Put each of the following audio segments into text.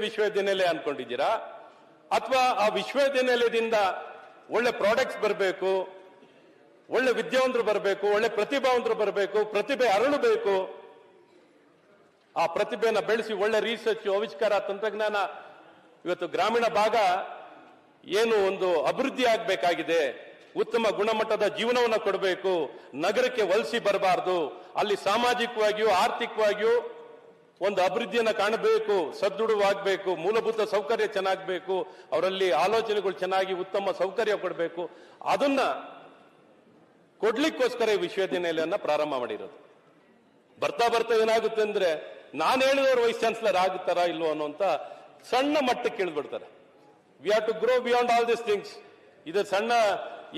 ವಿಶ್ವವಿದ್ಯಾನಿಲಯ ಅನ್ಕೊಂಡಿದ್ದೀರಾ ಅಥವಾ ಆ ವಿಶ್ವವಿದ್ಯಾನಿಲಯದಿಂದ ಒಳ್ಳೆ ಪ್ರಾಡಕ್ಟ್ಸ್ ಬರಬೇಕು, ಒಳ್ಳೆ ವಿದ್ಯಾವಂತರು ಬರಬೇಕು, ಒಳ್ಳೆ ಪ್ರತಿಭಾವಂತರು ಬರಬೇಕು, ಪ್ರತಿಭೆ ಅರಳಬೇಕು ಆ ಪ್ರತಿಭೆಯನ್ನ ಬೆಳೆಸಿ ಒಳ್ಳೆ ರಿಸರ್ಚ್ ಆವಿಷ್ಕಾರ, ತಂತ್ರಜ್ಞಾನ, ಇವತ್ತು ಗ್ರಾಮೀಣ ಭಾಗ ಏನು ಒಂದು ಅಭಿವೃದ್ಧಿ ಆಗಬೇಕಾಗಿದೆ. ಉತ್ತಮ ಗುಣಮಟ್ಟದ ಜೀವನವನ್ನು ಕೊಡಬೇಕು. ನಗರಕ್ಕೆ ವಲಸಿ ಬರಬಾರದು. ಅಲ್ಲಿ ಸಾಮಾಜಿಕವಾಗಿಯೂ, ಆರ್ಥಿಕವಾಗಿಯೂ ಒಂದು ಅಭಿವೃದ್ಧಿಯನ್ನು ಕಾಣಬೇಕು, ಸದೃಢವಾಗಬೇಕು, ಮೂಲಭೂತ ಸೌಕರ್ಯ ಚೆನ್ನಾಗಬೇಕು, ಅವರಲ್ಲಿ ಆಲೋಚನೆಗಳು ಚೆನ್ನಾಗಿ ಉತ್ತಮ ಸೌಕರ್ಯ ಕೊಡಬೇಕು, ಅದನ್ನ ಕೊಡ್ಲಿಕ್ಕೋಸ್ಕರ ಈ ವಿಶ್ವವಿದ್ಯಾನಿಲಯನ ಪ್ರಾರಂಭ ಮಾಡಿರೋದು. ಬರ್ತಾ ಬರ್ತಾ ಏನಾಗುತ್ತೆ ಅಂದ್ರೆ, ನಾನು ಹೇಳಿದವರು ವೈಸ್ ಚಾನ್ಸಲರ್ ಆಗುತ್ತಾರಾ ಇಲ್ವೋ ಅನ್ನೋಂಥ ಸಣ್ಣ ಮಟ್ಟಕ್ಕೆ ಇಳಿದ್ಬಿಡ್ತಾರೆ. We have to grow beyond all this things ಇದು ಸಣ್ಣ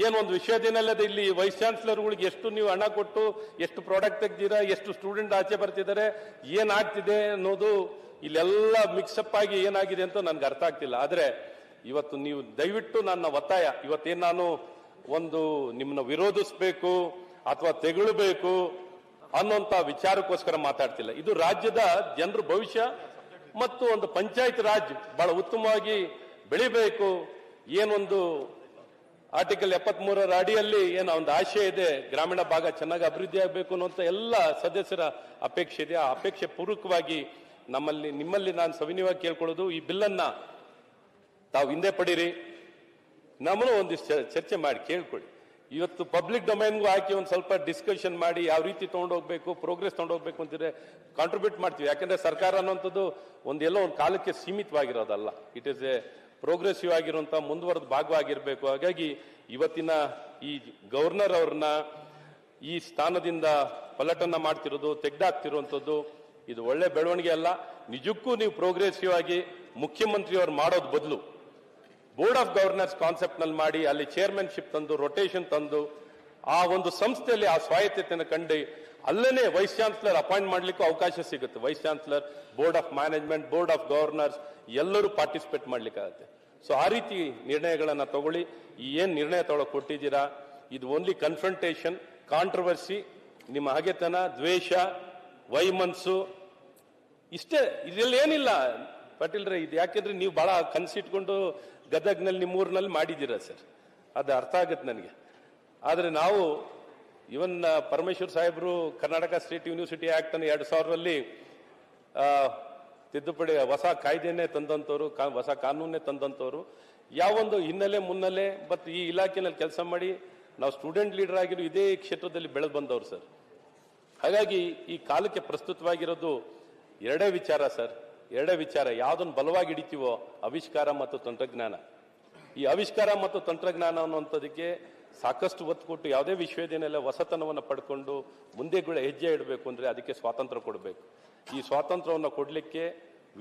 ಏನು ಒಂದು ವಿಶ್ವವಿದ್ಯಾನಿಲಯದ ಇಲ್ಲಿ ವೈಸ್ ಚಾನ್ಸಲರ್ಗಳಿಗೆ ಎಷ್ಟು ನೀವು ಹಣ ಕೊಟ್ಟು, ಎಷ್ಟು ಪ್ರಾಡಕ್ಟ್ ತೆಗ್ದೀರಾ, ಎಷ್ಟು ಸ್ಟೂಡೆಂಟ್ ಆಚೆ ಬರ್ತಿದ್ದಾರೆ ಏನಾಗ್ತಿದೆ ಅನ್ನೋದು ಇಲ್ಲೆಲ್ಲ ಮಿಕ್ಸಪ್ ಆಗಿ ಏನಾಗಿದೆ ಅಂತ ನನ್ಗೆ ಅರ್ಥ ಆಗ್ತಿಲ್ಲ. ಆದ್ರೆ ಇವತ್ತು ನೀವು ದಯವಿಟ್ಟು ನನ್ನ ಒತ್ತಾಯ, ಇವತ್ತೇನು ನಾನು ಒಂದು ನಿಮ್ಮನ್ನ ವಿರೋಧಿಸ್ಬೇಕು ಅಥವಾ ತೆಗಳಬೇಕು ಅನ್ನೋಂತ ವಿಚಾರಕ್ಕೋಸ್ಕರ ಮಾತಾಡ್ತಿಲ್ಲ. ಇದು ರಾಜ್ಯದ ಜನರ ಭವಿಷ್ಯ ಮತ್ತು ಒಂದು ಪಂಚಾಯತ್ ರಾಜ್ ಬಹಳ ಉತ್ತಮವಾಗಿ ಬೆಳಿಬೇಕು, ಏನೊಂದು ಆರ್ಟಿಕಲ್ ಎಪ್ಪತ್ತ್ ಮೂರರ ಅಡಿಯಲ್ಲಿ ಏನು ಒಂದು ಆಶಯ ಇದೆ, ಗ್ರಾಮೀಣ ಭಾಗ ಚೆನ್ನಾಗಿ ಅಭಿವೃದ್ಧಿ ಆಗಬೇಕು ಅನ್ನುವಂಥ ಎಲ್ಲ ಸದಸ್ಯರ ಅಪೇಕ್ಷೆ ಇದೆ. ಆ ಅಪೇಕ್ಷೆ ಪೂರ್ವಕವಾಗಿ ನಮ್ಮಲ್ಲಿ, ನಿಮ್ಮಲ್ಲಿ ನಾನು ಸವಿನಯವಾಗಿ ಕೇಳ್ಕೊಳ್ಳೋದು, ಈ ಬಿಲ್ಲನ್ನು ತಾವು ಹಿಂದೆ ಪಡೀರಿ. ನಮ್ಮನ್ನು ಒಂದಿಷ್ಟು ಚರ್ಚೆ ಮಾಡಿ, ಕೇಳ್ಕೊಳ್ಳಿ. ಇವತ್ತು ಪಬ್ಲಿಕ್ ಡೊಮೈನ್ಗೂ ಹಾಕಿ ಒಂದು ಸ್ವಲ್ಪ ಡಿಸ್ಕಷನ್ ಮಾಡಿ, ಯಾವ ರೀತಿ ತೊಗೊಂಡೋಗ್ಬೇಕು ಪ್ರೋಗ್ರೆಸ್ ತಗೊಂಡೋಗ್ಬೇಕು ಅಂತಿದ್ರೆ ಕಾಂಟ್ರಿಬ್ಯೂಟ್ ಮಾಡ್ತೀವಿ. ಯಾಕಂದ್ರೆ ಸರ್ಕಾರ ಅನ್ನುವಂಥದ್ದು ಒಂದೆಲ್ಲೋ ಒಂದು ಕಾಲಕ್ಕೆ ಸೀಮಿತವಾಗಿರೋದಲ್ಲ. ಇಟ್ ಇಸ್ ಎ ಪ್ರೋಗ್ರೆಸಿವ್ ಆಗಿರುವಂತ ಮುಂದುವರೆದ ಭಾಗವಾಗಿರಬೇಕು. ಹಾಗಾಗಿ ಇವತ್ತಿನ ಈ ಗವರ್ನರ್ ಅವ್ರನ್ನ ಈ ಸ್ಥಾನದಿಂದ ಪಲಟನ ಮಾಡ್ತಿರೋದು, ತೆಗ್ದಾಕ್ತಿರುವಂಥದ್ದು ಇದು ಒಳ್ಳೆ ಬೆಳವಣಿಗೆ ಅಲ್ಲ. ನಿಜಕ್ಕೂ ನೀವು ಪ್ರೋಗ್ರೆಸಿವ್ ಆಗಿ ಮುಖ್ಯಮಂತ್ರಿಯವ್ರು ಮಾಡೋದು ಬದಲು. ಬೋರ್ಡ್ ಆಫ್ ಗವರ್ನರ್ಸ್ ಕಾನ್ಸೆಪ್ಟ್ನಲ್ಲಿ ಮಾಡಿ ಅಲ್ಲಿ ಚೇರ್ಮನ್ಶಿಪ್ ತಂದು ರೊಟೇಷನ್ ತಂದು, ಆ ಒಂದು ಸಂಸ್ಥೆಯಲ್ಲಿ ಆ ಸ್ವಾಯತ್ತತೆಯನ್ನು ಕಂಡು ಅಲ್ಲೇ ವೈಸ್ ಚಾನ್ಸಲರ್ ಅಪಾಯಿಂಟ್ ಮಾಡ್ಲಿಕ್ಕೂ ಅವಕಾಶ ಸಿಗುತ್ತೆ. Vice chancellor, board of management, board of governors ಎಲ್ಲರೂ ಪಾರ್ಟಿಸಿಪೇಟ್ ಮಾಡ್ಲಿಕ್ಕಾಗುತ್ತೆ. ಸೊ ಆ ರೀತಿ ನಿರ್ಣಯಗಳನ್ನ ತಗೊಳ್ಳಿ. ಏನ್ ನಿರ್ಣಯ ತಗೊಳಕ್ ಕೊಟ್ಟಿದ್ದೀರಾ ಇದು ಓನ್ಲಿ ಕನ್ಫ್ರಂಟೇಷನ್ ಕಾಂಟ್ರವರ್ಸಿ ನಿಮ್ಮ ಹಾಗೆತನ, ದ್ವೇಷ, ವೈಮನ್ಸು, ಇಷ್ಟೇ. ಇದ್ರಲ್ಲಿ ಏನಿಲ್ಲ. ಪಾಟೀಲ್ರೆ, ಇದು ಯಾಕೆಂದ್ರೆ ನೀವು ಬಹಳ ಕನ್ಸಿಟ್ಕೊಂಡು ಗದಗ್ನಲ್ಲಿ, ನಿಮ್ಮೂರಿನಲ್ಲಿ ಮಾಡಿದ್ದೀರಾ ಸರ್? ಅದು ಅರ್ಥ ಆಗುತ್ತೆ ನನಗೆ. ಆದರೆ ನಾವು ಇವನ್ ಪರಮೇಶ್ವರ್ ಸಾಹೇಬರು ಕರ್ನಾಟಕ ಸ್ಟೇಟ್ ಯೂನಿವರ್ಸಿಟಿ ಆಕ್ಟ್ ಅನ್ನು ಎರಡು ಸಾವಿರದಲ್ಲಿ ತಿದ್ದುಪಡಿ, ಹೊಸ ಕಾಯ್ದೆನೇ ತಂದಂಥವ್ರು ಕಾ- ಹೊಸ ಕಾನೂನೇ ತಂದಂಥವ್ರು ಯಾವೊಂದು ಹಿನ್ನೆಲೆ, ಮುನ್ನೆಲೆ, ಬಟ್ ಈ ಇಲಾಖೆನಲ್ಲಿ ಕೆಲಸ ಮಾಡಿ ನಾವು ಸ್ಟೂಡೆಂಟ್ ಲೀಡರ್ ಆಗಿರೋ ಇದೇ ಕ್ಷೇತ್ರದಲ್ಲಿ ಬೆಳೆದು ಬಂದವರು ಸರ್. ಹಾಗಾಗಿ ಈ ಕಾಲಕ್ಕೆ ಪ್ರಸ್ತುತವಾಗಿರೋದು ಎರಡೇ ವಿಚಾರ ಸರ್. ಎರಡೇ ವಿಚಾರ ಯಾವುದನ್ನು ಬಲವಾಗಿ ಹಿಡಿತೀವೋ ಆವಿಷ್ಕಾರ ಮತ್ತು ತಂತ್ರಜ್ಞಾನ. ಈ ಆವಿಷ್ಕಾರ ಮತ್ತು ತಂತ್ರಜ್ಞಾನ ಅನ್ನುವಂಥದ್ದಕ್ಕೆ ಸಾಕಷ್ಟು ಒತ್ತು ಕೊಟ್ಟು ಯಾವುದೇ ವಿಶ್ವವಿದ್ಯಾನಿಲಯ ಹೊಸತನವನ್ನು ಪಡ್ಕೊಂಡು ಮುಂದೆಗಳ ಹೆಜ್ಜೆ ಇಡಬೇಕು ಅಂದರೆ ಅದಕ್ಕೆ ಸ್ವಾತಂತ್ರ್ಯ ಕೊಡಬೇಕು. ಈ ಸ್ವಾತಂತ್ರ್ಯವನ್ನು ಕೊಡಲಿಕ್ಕೆ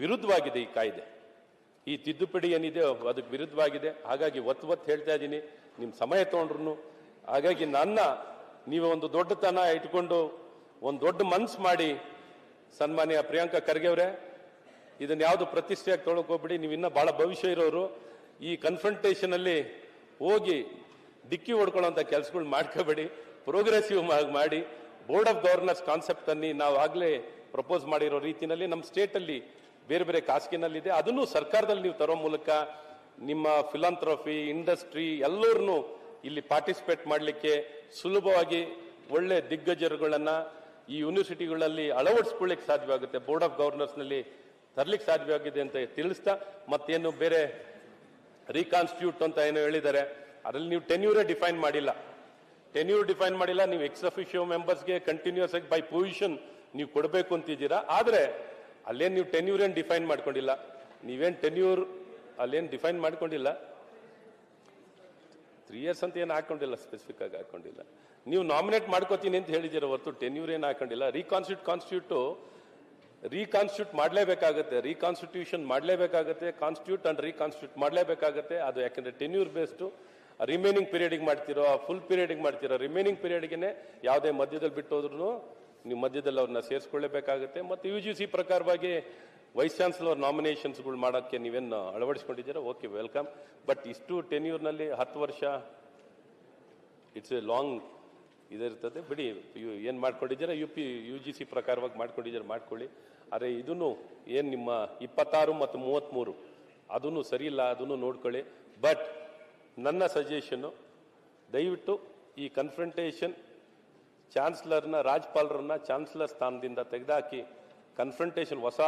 ವಿರುದ್ಧವಾಗಿದೆ ಈ ಕಾಯ್ದೆ. ಈ ತಿದ್ದುಪಡಿ ಏನಿದೆ ಅದಕ್ಕೆ ವಿರುದ್ಧವಾಗಿದೆ. ಹಾಗಾಗಿ ಒತ್ತು ಒತ್ತು ಹೇಳ್ತಾ ಇದ್ದೀನಿ. ನಿಮ್ಮ ಸಮಯ ತಗೊಂಡ್ರು ಹಾಗಾಗಿ ನನ್ನ ನೀವು ಒಂದು ದೊಡ್ಡತನ ಇಟ್ಕೊಂಡು ಒಂದು ದೊಡ್ಡ ಮನ್ಸು ಮಾಡಿ ಸನ್ಮಾನ್ಯ ಪ್ರಿಯಾಂಕಾ ಖರ್ಗೆ ಅವರೇ, ಇದನ್ನು ಯಾವುದು ಪ್ರತಿಷ್ಠೆಯಾಗಿ ತೊಳಕೋಗ್ಬಿಡಿ ನೀವು ಇನ್ನೂ ಭಾಳ ಭವಿಷ್ಯ ಇರೋರು. ಈ ಕನ್ಫ್ರಂಟೇಷನಲ್ಲಿ ಹೋಗಿ ಡಿಕ್ಕಿ ಹೊಡ್ಕೊಳ್ಳೋ ಕೆಲಸಗಳು ಮಾಡ್ಕೋಬೇಡಿ ಪ್ರೋಗ್ರೆಸಿವ್ ಮಾಡಿ ಬೋರ್ಡ್ ಆಫ್ ಗವರ್ನರ್ಸ್ ಕಾನ್ಸೆಪ್ಟ್ ಅನ್ನಿ ನಾವು ಆಗ್ಲೇ ಪ್ರಪೋಸ್ ಮಾಡಿರೋ ರೀತಿನಲ್ಲಿ ನಮ್ಮ ಸ್ಟೇಟ್ ಅಲ್ಲಿ ಬೇರೆ ಬೇರೆ ಕಾಸ್ಕಿನಲ್ಲಿದೆ ಅದನ್ನು ಸರ್ಕಾರದಲ್ಲಿ ನೀವು ತರೋ ಮೂಲಕ ನಿಮ್ಮ ಫಿಲಾಂಥ್ರಫಿ ಇಂಡಸ್ಟ್ರಿ ಎಲ್ಲರನ್ನೂ ಇಲ್ಲಿ ಪಾರ್ಟಿಸಿಪೇಟ್ ಮಾಡಲಿಕ್ಕೆ ಸುಲಭವಾಗಿ ಒಳ್ಳೆ ದಿಗ್ಗಜರುಗಳನ್ನ ಈ ಯೂನಿವರ್ಸಿಟಿಗಳಲ್ಲಿ ಅಳವಡಿಸ್ಕೊಳ್ಳಿಕ್ಕೆ ಸಾಧ್ಯವಾಗುತ್ತೆ. ಬೋರ್ಡ್ ಆಫ್ ಗವರ್ನರ್ಸ್ನಲ್ಲಿ ತರ್ಲಿಕ್ಕೆ ಸಾಧ್ಯವಾಗಿದೆ ಅಂತ ತಿಳಿಸ್ತಾ ಮತ್ತೇನು ಬೇರೆ ರೀಕಾನ್ಸ್ಟಿಟ್ಯೂಟ್ ಅಂತ ಏನೋ ಹೇಳಿದ್ದಾರೆ. ಅದರಲ್ಲಿ ನೀವು ಟೆನ್ಯೂರೇ ಡಿಫೈನ್ ಮಾಡಿಲ್ಲ. ಟೆನ್ಯೂರ್ ಡಿಫೈನ್ ಮಾಡಿಲ್ಲ, ನೀವು ಎಕ್ಸ್ ಅಫಿಷಿಯೋ ಮೆಂಬರ್ಸ್ಗೆ ಕಂಟಿನ್ಯೂಸ್ ಆಗಿ ಬೈ ಪೊಸಿಷನ್ ನೀವು ಕೊಡಬೇಕು ಅಂತಿದ್ದೀರಾ? ಆದರೆ ಅಲ್ಲೇನು ನೀವು ಟೆನ್ಯೂರ್ ಏನು ಡಿಫೈನ್ ಮಾಡ್ಕೊಂಡಿಲ್ಲ? ನೀವೇನು ಟೆನ್ಯೂರ್ ಅಲ್ಲೇನು ಡಿಫೈನ್ ಮಾಡ್ಕೊಂಡಿಲ್ಲ? ತ್ರೀ ಇಯರ್ಸ್ ಅಂತ ಏನು ಹಾಕೊಂಡಿಲ್ಲ ಸ್ಪೆಸಿಫಿಕ್ ಆಗಿ ಹಾಕೊಂಡಿಲ್ಲ. ನೀವು ನಾಮಿನೇಟ್ ಮಾಡ್ಕೋತೀನಿ ಅಂತ ಹೇಳಿದ್ದೀರ ಹೊರತು ಟೆನ್ಯೂರ್ ಏನು ಹಾಕೊಂಡಿಲ್ಲ. ರೀಕಾನ್ಸ್ಟಿಟ್ಯೂಟ್ ಕಾನ್ಸ್ಟಿಟ್ಯೂಟು ರೀಕಾನ್ಸ್ಟಿಟ್ಯೂಟ್ ಮಾಡಲೇಬೇಕಾಗುತ್ತೆ. ರೀಕಾನ್ಸ್ಟಿಟ್ಯೂಷನ್ ಮಾಡಲೇಬೇಕಾಗುತ್ತೆ. ಕಾನ್ಸ್ಟಿಟ್ಯೂಟ್ ಅಂಡ್ ರೀಕಾನ್ಸ್ಟಿಟ್ಯೂಟ್ ಮಾಡಲೇಬೇಕಾಗುತ್ತೆ. ಅದು ಯಾಕಂದ್ರೆ ಟೆನ್ಯೂರ್ ಬೇಸ್ಡು ರಿಮೈನಿಂಗ್ ಪೀರಿಯಡಿಗೆ ಮಾಡ್ತಿರೋ ಫುಲ್ ಪೀರಿಯಡಿಗೆ ಮಾಡ್ತಿರೋ ರಿಮೈನಿಂಗ್ ಪೀರಿಯಡ್ಗೆ ಯಾವುದೇ ಮಧ್ಯದಲ್ಲಿ ಬಿಟ್ಟೋದ್ರೂ ನೀವು ಮಧ್ಯದಲ್ಲಿ ಅವ್ರನ್ನ ಸೇರಿಸ್ಕೊಳ್ಳೇಬೇಕಾಗುತ್ತೆ. ಮತ್ತು ಯು ಜಿ ಸಿ ಪ್ರಕಾರವಾಗಿ ವೈಸ್ ಚಾನ್ಸಲರ್ ನಾಮಿನೇಷನ್ಸ್ಗಳು ಮಾಡೋಕ್ಕೆ ನೀವೇನು ಅಳವಡಿಸ್ಕೊಂಡಿದ್ದೀರಾ? ಓಕೆ ವೆಲ್ಕಮ್ ಬಟ್ ಇಷ್ಟು ಟೆನ್ಯೂರ್ನಲ್ಲಿ ಹತ್ತು ವರ್ಷ ಇಟ್ಸ್ ಎ ಲಾಂಗ್ ಇದಿರ್ತದೆ. ಬಿಡಿ ಏನು ಮಾಡ್ಕೊಂಡಿದ್ದೀರಾ? U P U G C ಪ್ರಕಾರವಾಗಿ ಮಾಡ್ಕೊಂಡಿದ್ದೀರಾ? ಮಾಡ್ಕೊಳ್ಳಿ. ಆದರೆ ಇದನ್ನು ಏನು ನಿಮ್ಮ ಇಪ್ಪತ್ತಾರು ಮತ್ತು ಮೂವತ್ತ್ಮೂರು ಅದನ್ನು ಸರಿ ಇಲ್ಲ ಅದನ್ನು ನೋಡ್ಕೊಳ್ಳಿ. ಬಟ್ ನನ್ನ ಸಜೆಷನ್ನು ದಯವಿಟ್ಟು ಈ ಕನ್ಫ್ರಂಟೇಷನ್ ಚಾನ್ಸ್ಲರ್ನ ರಾಜ್ಪಾಲರನ್ನ ಚಾನ್ಸ್ಲರ್ ಸ್ಥಾನದಿಂದ ತೆಗೆದಾಕಿ ಕನ್ಫ್ರಂಟೇಷನ್ ಹೊಸ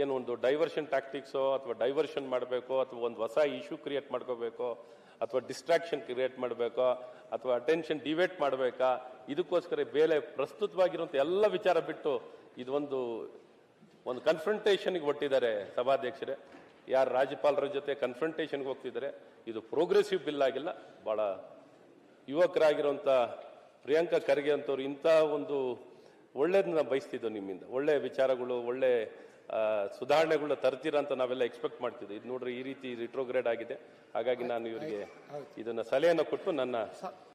ಏನು ಒಂದು ಡೈವರ್ಷನ್ ಟ್ಯಾಕ್ಟಿಕ್ಸೋ ಅಥವಾ ಡೈವರ್ಷನ್ ಮಾಡಬೇಕೋ ಅಥವಾ ಒಂದು ಹೊಸ ಇಶ್ಯೂ ಕ್ರಿಯೇಟ್ ಮಾಡ್ಕೋಬೇಕೋ ಅಥವಾ ಡಿಸ್ಟ್ರಾಕ್ಷನ್ ಕ್ರಿಯೇಟ್ ಮಾಡಬೇಕೋ ಅಥವಾ ಅಟೆನ್ಷನ್ ಡಿವೇಟ್ ಮಾಡಬೇಕಾ, ಇದಕ್ಕೋಸ್ಕರ ಬೇಲೆ ಪ್ರಸ್ತುತವಾಗಿರುವಂಥ ಎಲ್ಲ ವಿಚಾರ ಬಿಟ್ಟು ಇದೊಂದು, ಒಂದು ಕನ್ಫ್ರಂಟೇಷನ್ಗೆ ಒಟ್ಟಿದ್ದಾರೆ ಸಭಾಧ್ಯಕ್ಷರೇ. ಯಾರು ರಾಜ್ಯಪಾಲರ ಜೊತೆ ಕನ್ಫ್ರಂಟೇಷನ್ಗೆ ಹೋಗ್ತಿದ್ದಾರೆ ಇದು ಪ್ರೋಗ್ರೆಸಿವ್ ಬಿಲ್ ಆಗಿಲ್ಲ ಭಾಳ ಯುವಕರಾಗಿರುವಂಥ ಪ್ರಿಯಾಂಕಾ ಖರ್ಗೆ ಅಂತವ್ರು ಇಂಥ ಒಂದು ಒಳ್ಳೇದನ್ನ ಬಯಸ್ತಿದ್ದೋ ನಿಮ್ಮಿಂದ. ಒಳ್ಳೆ ವಿಚಾರಗಳು ಒಳ್ಳೆ ಸುಧಾರಣೆಗಳನ್ನ ತರ್ತೀರಾ ಅಂತ ನಾವೆಲ್ಲ ಎಕ್ಸ್ಪೆಕ್ಟ್ ಮಾಡ್ತಿದ್ವಿ. ಇದು ನೋಡ್ರಿ ಈ ರೀತಿ ರಿಟ್ರೋಗ್ರೇಡ್ ಆಗಿದೆ. ಹಾಗಾಗಿ ನಾನು ಇವರಿಗೆ ಇದನ್ನ ಸಲಹೆಯನ್ನು ಕೊಟ್ಟು ನನ್ನ